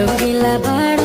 রঙ্গিলা বাড়া